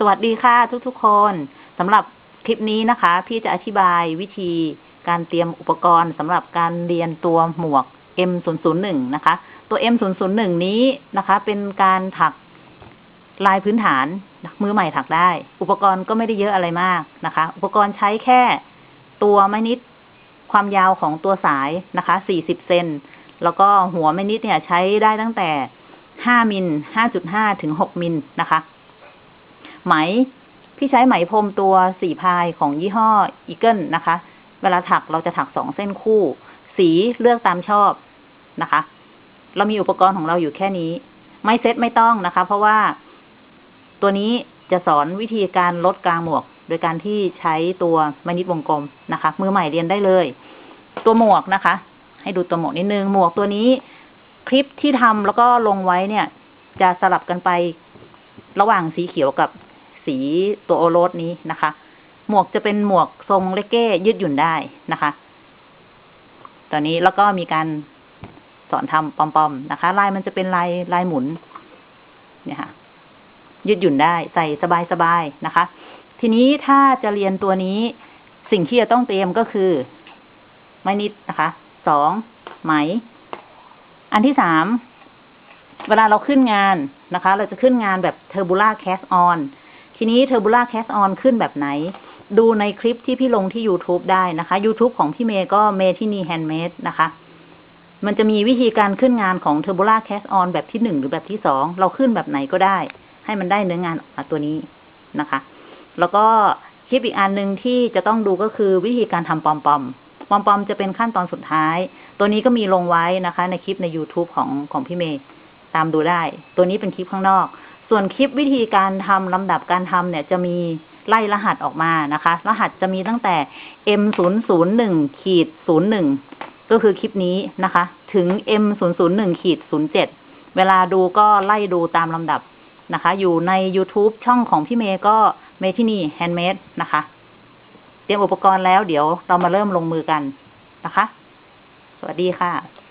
สวัสดีค่ะทุกๆคนสำหรับคลิปนี้นะคะ พี่จะอธิบายวิธีการเตรียมอุปกรณ์สำหรับการเรียนตัวหมวก M001 นะคะ ตัว M001 นี้นะคะ เป็นการถักลายพื้นฐานมือใหม่ถักได้ อุปกรณ์ก็ไม่ได้เยอะอะไรมากนะคะ อุปกรณ์ใช้แค่ตัวไม้นิดความยาวของตัวสายนะคะ 40 เซนแล้วก็หัวไม้นิดเนี่ยใช้ได้ตั้งแต่ 5มิล5.5 ถึง 6มิลนะคะ ไหม พี่ใช้ไหมพรมตัวสี่พายของยี่ห้ออีเกิลนะคะ เวลาถักเราจะถักสองเส้นคู่ สีเลือกตามชอบนะคะ เรามีอุปกรณ์ของเราอยู่แค่นี้ ไม่เซ็ตไม่ต้องนะคะ เพราะว่าตัวนี้จะสอนวิธีการลดกลางหมวก โดยการที่ใช้ตัวไม้นิดวงกลมนะคะ มือใหม่เรียนได้เลย ตัวหมวกนะคะ ให้ดูตัวหมวกนิดนึงหมวกตัวนี้ คลิปที่ทำแล้วก็ลงไว้เนี่ย จะสลับกันไประหว่างสีเขียวกับ สีตัวโอรสนี้นะคะ หมวกจะเป็นหมวกทรงเลกเก้ยืดหยุ่นได้นะคะ ตอนนี้แล้วก็มีการสอนทำปอมๆนะคะ ลายมันจะเป็นลายลายหมุน เนี่ยค่ะ ยืดหยุ่นได้ใส่สบายๆนะคะ ทีนี้ถ้าจะเรียนตัวนี้สิ่งที่จะต้องเตรียมก็คือ ไม้นิดนะคะสองไหม อันที่สามเวลาเราขึ้นงานนะคะ เราจะขึ้นงานแบบ Turbula Cast On ทีนี้ Turbula Cast On ขึ้นแบบไหน ดูในคลิปที่พี่ลงที่ YouTube ได้นะคะ YouTube ของพี่เมย์ก็เมที่นี่ Handmade นะคะ มันจะมีวิธีการขึ้นงานของ Turbula Cast On แบบที่หนึ่งหรือแบบที่สองเราขึ้นแบบไหนก็ได้ ให้มันได้เนื้องานออกมาตัวนี้นะคะ แล้วก็คลิปอีกอันหนึ่งที่จะต้องดูก็คือวิธีการทำปอมปอมปอมปอมจะเป็นขั้นตอนสุดท้าย ตัวนี้ก็มีลงไว้นะคะ ในคลิปใน YouTube ของของพี่เมย์ตามดูได้ ตัวนี้เป็นคลิปข้างนอก ส่วนคลิปวิธีการทำลำดับการทำเนี่ยจะมีไล่รหัสออกมานะคะ รหัสจะมีตั้งแต่ M 0 0 1ขีด01ก็คือคลิปนี้นะคะ ถึง M 0 0 1ขีด07เวลาดูก็ไล่ดูตามลำดับนะคะ อยู่ใน YouTube ช่องของพี่เมย์ก็เมที่นี่ Handmade นะคะ เตรียมอุปกรณ์แล้วเดี๋ยวเรามาเริ่มลงมือกันนะคะ สวัสดีค่ะ